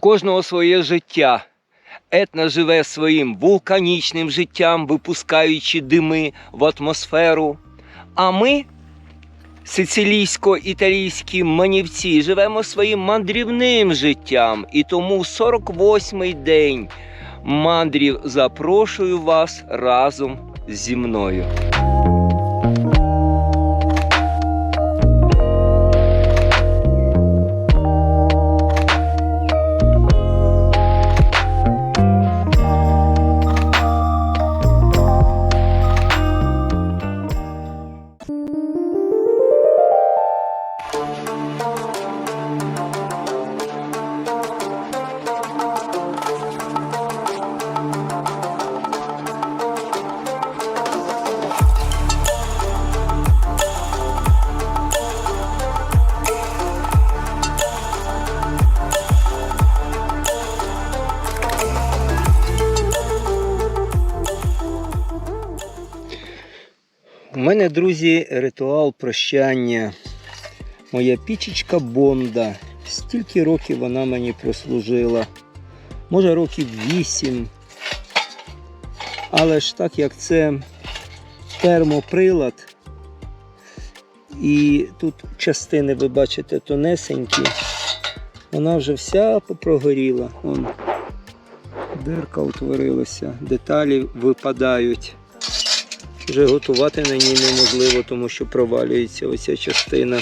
кожного своє життя. Етна живе своїм вулканічним життям, випускаючи дими в атмосферу. А ми, сицилійсько-італійські манівці, живемо своїм мандрівним життям. І тому 48-й день мандрів запрошую вас разом зі мною. Мене, друзі, ритуал прощання. Моя пічечка Бонда. Стільки років вона мені прослужила. Може років вісім. Але ж так як це термоприлад, і тут частини, ви бачите, тонесенькі, вона вже вся попрогоріла. Вон, дирка утворилася, деталі випадають. Вже готувати на ній неможливо, тому що провалюється оця частина.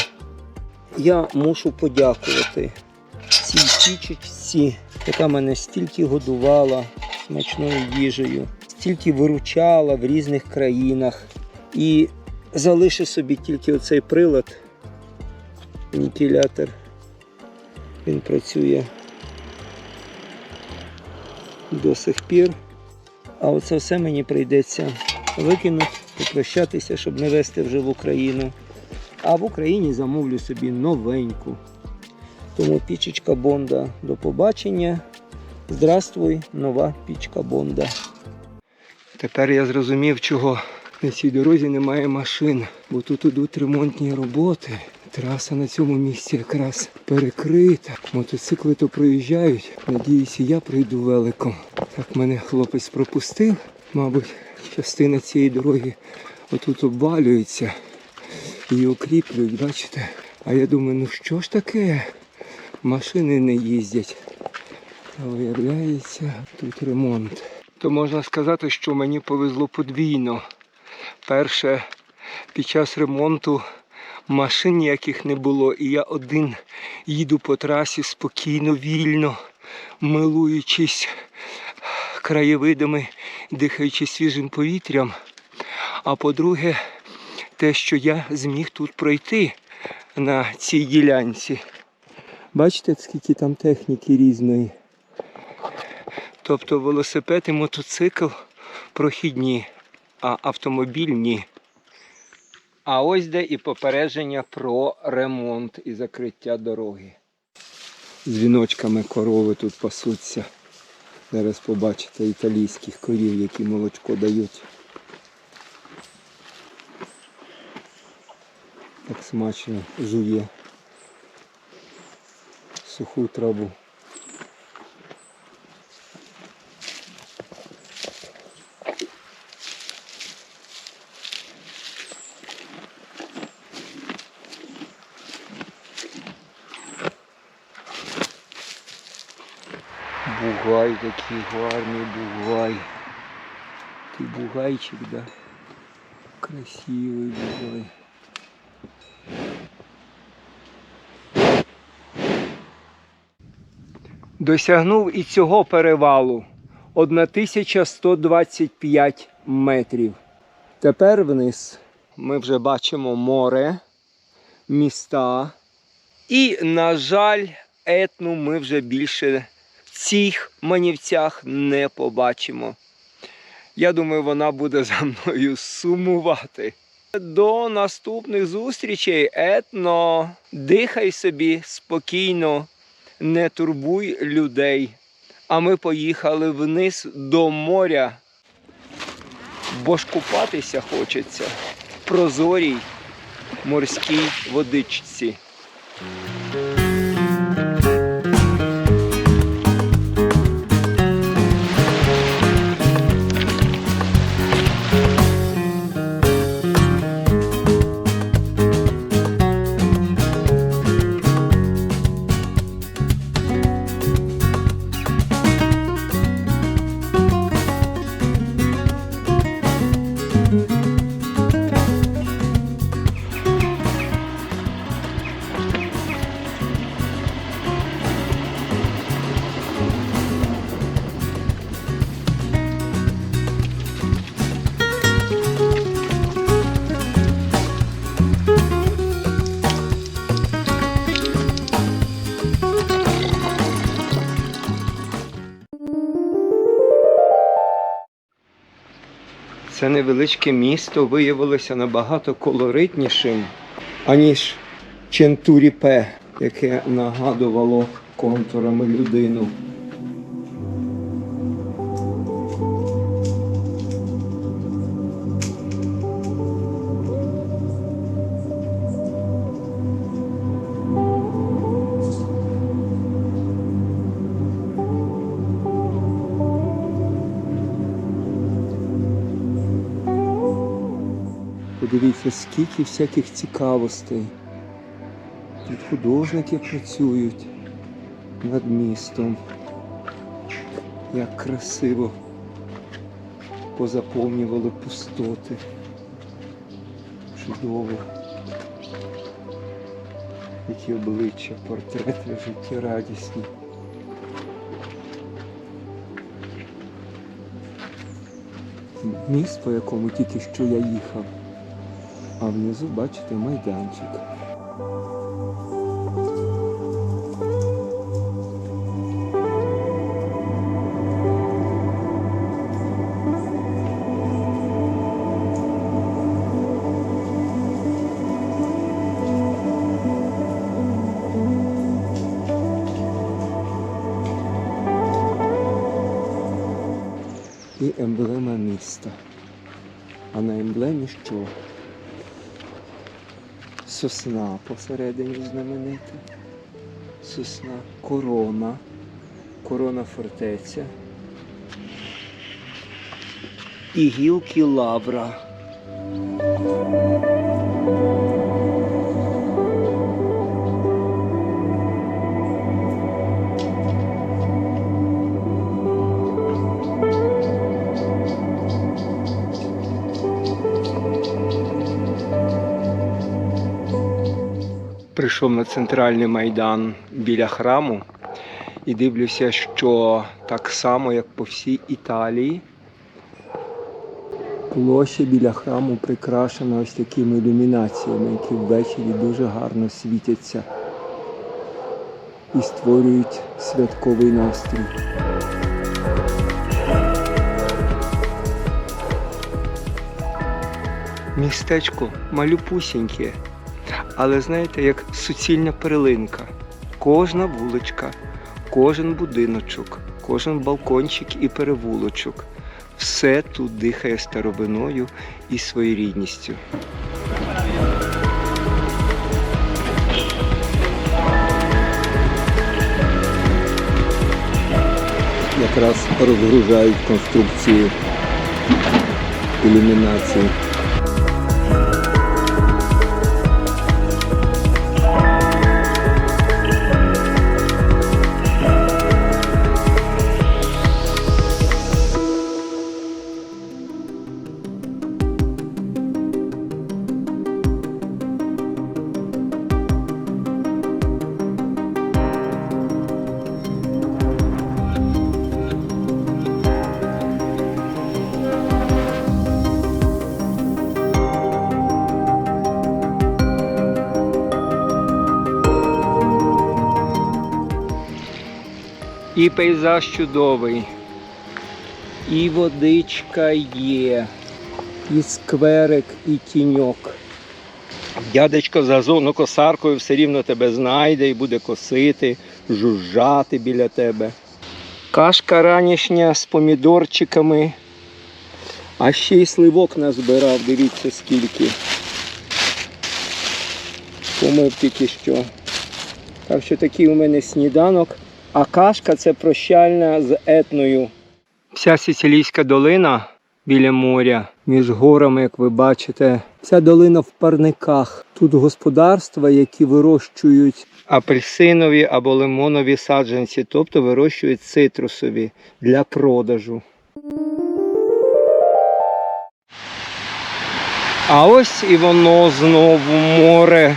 Я мушу подякувати цій пічечці, яка мене стільки годувала смачною їжею, стільки виручала в різних країнах. І залишу собі тільки оцей прилад, нікелятор. Він працює до сих пір. А оце все мені прийдеться викинути, попрощатися, щоб не везти вже в Україну. А в Україні замовлю собі новеньку. Тому пічечка Бонда до побачення. Здравствуй, нова пічка Бонда. Тепер я зрозумів, чого на цій дорозі немає машин, бо тут ідуть ремонтні роботи. Траса на цьому місці якраз перекрита. Мотоцикли то проїжджають. Надіюся, я прийду великом. Так мене хлопець пропустив. Мабуть, частина цієї дороги отут обвалюється і укріплюють, бачите? А я думаю, ну що ж таке? Машини не їздять. Виявляється, тут ремонт. То можна сказати, що мені повезло подвійно. Перше, під час ремонту машин ніяких не було, і я один їду по трасі спокійно, вільно, милуючись краєвидами, дихаючи свіжим повітрям. А по-друге, те, що я зміг тут пройти на цій ділянці. Бачите, скільки там техніки різної. Тобто велосипед і мотоцикл прохідні, а автомобіль ні. А ось де і попередження про ремонт і закриття дороги. Дзвіночками корови тут пасуться. Зараз побачите італійських корів, які молочко дають. Так смачно жує суху траву. Бугай такий гарний бугай. Ти бугайчик, да? Красивий бугай. Досягнув і цього перевалу 1125 метрів. Тепер вниз ми вже бачимо море, міста. І, на жаль, етну ми вже більше цих манівцях не побачимо. Я думаю, вона буде за мною сумувати. До наступних зустрічей, етно. Дихай собі спокійно, не турбуй людей. А ми поїхали вниз до моря. Бо ж купатися хочеться в прозорій морській водичці. Це невеличке місто виявилося набагато колоритнішим, аніж Чентуріпе, яке нагадувало контурами людину. Подивіться, скільки всяких цікавостей. Тут художники працюють над містом. Як красиво позаповнювали пустоти. Чудово. Які обличчя, портрети життєрадісні. Міст, по якому тільки що я їхав. А внизу бачите майданчик. І емблема міста. А на емблемі що? Сосна посередині знаменита. Сосна, корона, корона фортеця. І гілки лавра. Прийшов на центральний майдан біля храму і дивлюся, що так само, як по всій Італії, площа біля храму прикрашена ось такими ілюмінаціями, які ввечері дуже гарно світяться і створюють святковий настрій. Містечко малюпусіньке, але знаєте, як суцільна перлинка. Кожна вуличка, кожен будиночок, кожен балкончик і перевулочок. Все тут дихає старовиною і своєрідністю. Якраз розгружають конструкцію ілюмінації. І пейзаж чудовий, і водичка є, і скверик, і тіньок. Дядечко за газонокосаркою все рівно тебе знайде і буде косити, жужжати біля тебе. Кашка ранішня з помідорчиками. А ще й сливок назбирав, дивіться скільки. Помив тільки що. Так що такий у мене сніданок. А кашка це прощальна з етною. Вся Сицилійська долина біля моря, між горами, як ви бачите. Ця долина в парниках. Тут господарства, які вирощують апельсинові або лимонові саджанці, тобто вирощують цитрусові для продажу. А ось і воно знову море.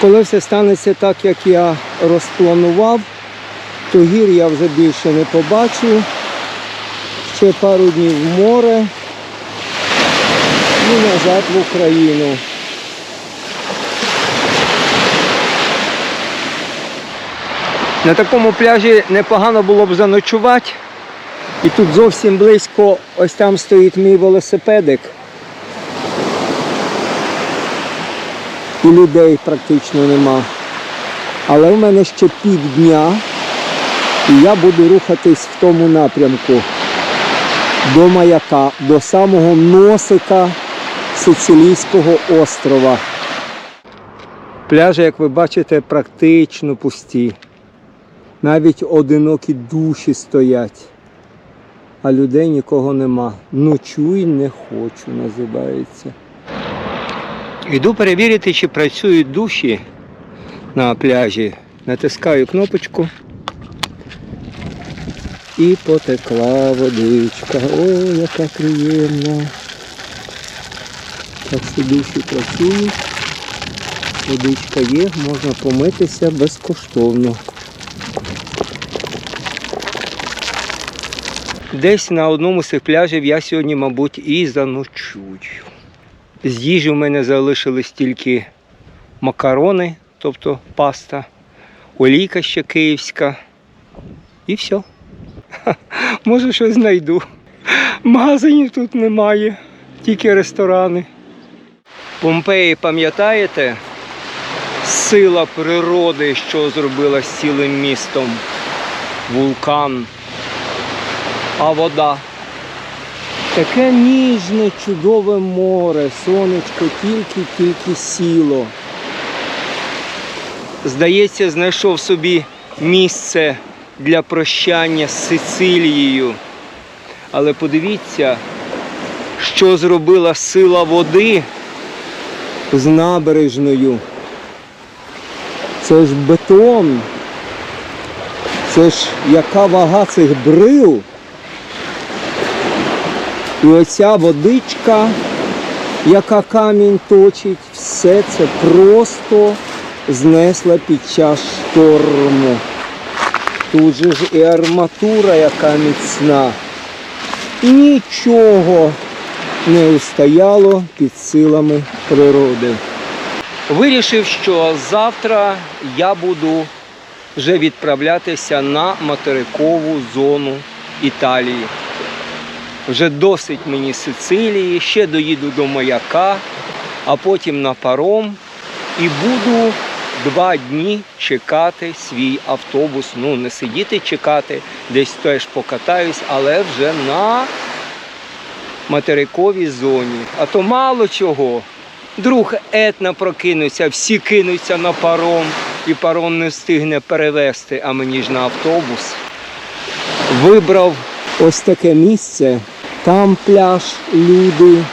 Коли все станеться так, як я розпланував, то гір я вже більше не побачу. Ще пару днів в море і назад в Україну. На такому пляжі непогано було б заночувати, І тут зовсім близько, ось там стоїть мій велосипедик. І людей практично нема. Але в мене ще півдня, і я буду рухатись в тому напрямку до маяка, до самого носика Сицилійського острова. Пляжі, як ви бачите, практично пусті. Навіть одинокі душі стоять, а людей нікого нема. Ночуй не хочу, називається. Іду перевірити, чи працюють душі на пляжі. Натискаю кнопочку. І потекла водичка. О, яка приємна. Так що душі працюють. Водичка є, можна помитися безкоштовно. Десь на одному з цих пляжів я сьогодні, мабуть, і заночую. З їжі в мене залишились тільки макарони, тобто паста, олійка ще київська. І все. Може щось знайду. Магазинів тут немає, тільки ресторани. Помпеї, пам'ятаєте? Сила природи, що зробила з цілим містом. Вулкан. А вода. Таке ніжне, чудове море, сонечко тільки-тільки сіло. Здається, знайшов собі місце для прощання з Сицилією. Але подивіться, що зробила сила води з набережною. Це ж бетон. Це ж яка вага цих брил. І оця водичка, яка камінь точить, все це просто знесла під час шторму. Тут же ж і арматура, яка міцна. Нічого не устояло під силами природи. Вирішив, що завтра я буду вже відправлятися на материкову зону Італії. Вже досить мені Сицилії, ще доїду до маяка, а потім на паром і буду два дні чекати свій автобус. Ну, не сидіти чекати, десь теж покатаюсь, але вже на материковій зоні. А то мало чого. Друг етна прокинуться, всі кинуться на паром, і паром не встигне перевезти, а мені ж на автобус. Вибрав ось таке місце. Там пляж люди,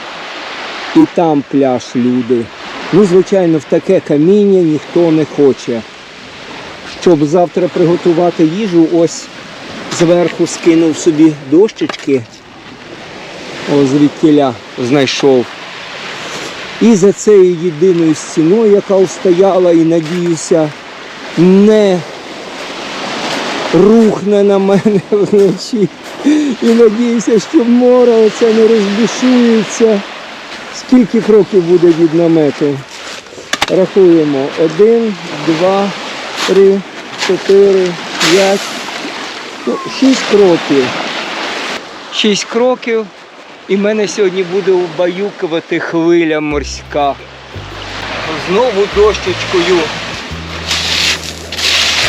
і там пляж люди. Ну, звичайно, в таке каміння ніхто не хоче. Щоб завтра приготувати їжу, ось зверху скинув собі дощечки. Ось звідтіля знайшов. І за цією єдиною стіною, яка устояла, і надіюся, не рухне на мене вночі. І надіюся, що море оце не розбушується. Скільки кроків буде від намету? Рахуємо. Один, два, три, чотири, п'ять. Ну, шість кроків. Шість кроків. І мене сьогодні буде убаюкувати хвиля морська. Знову дощечкою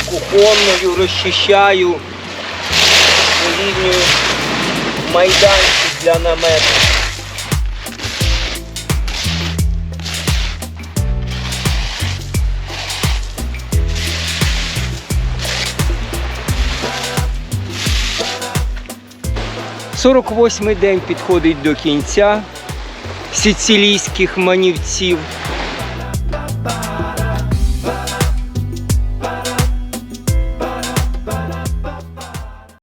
кухонною розчищаю лінію майданчик для намету. Сорок восьмий день підходить до кінця сицилійських манівців.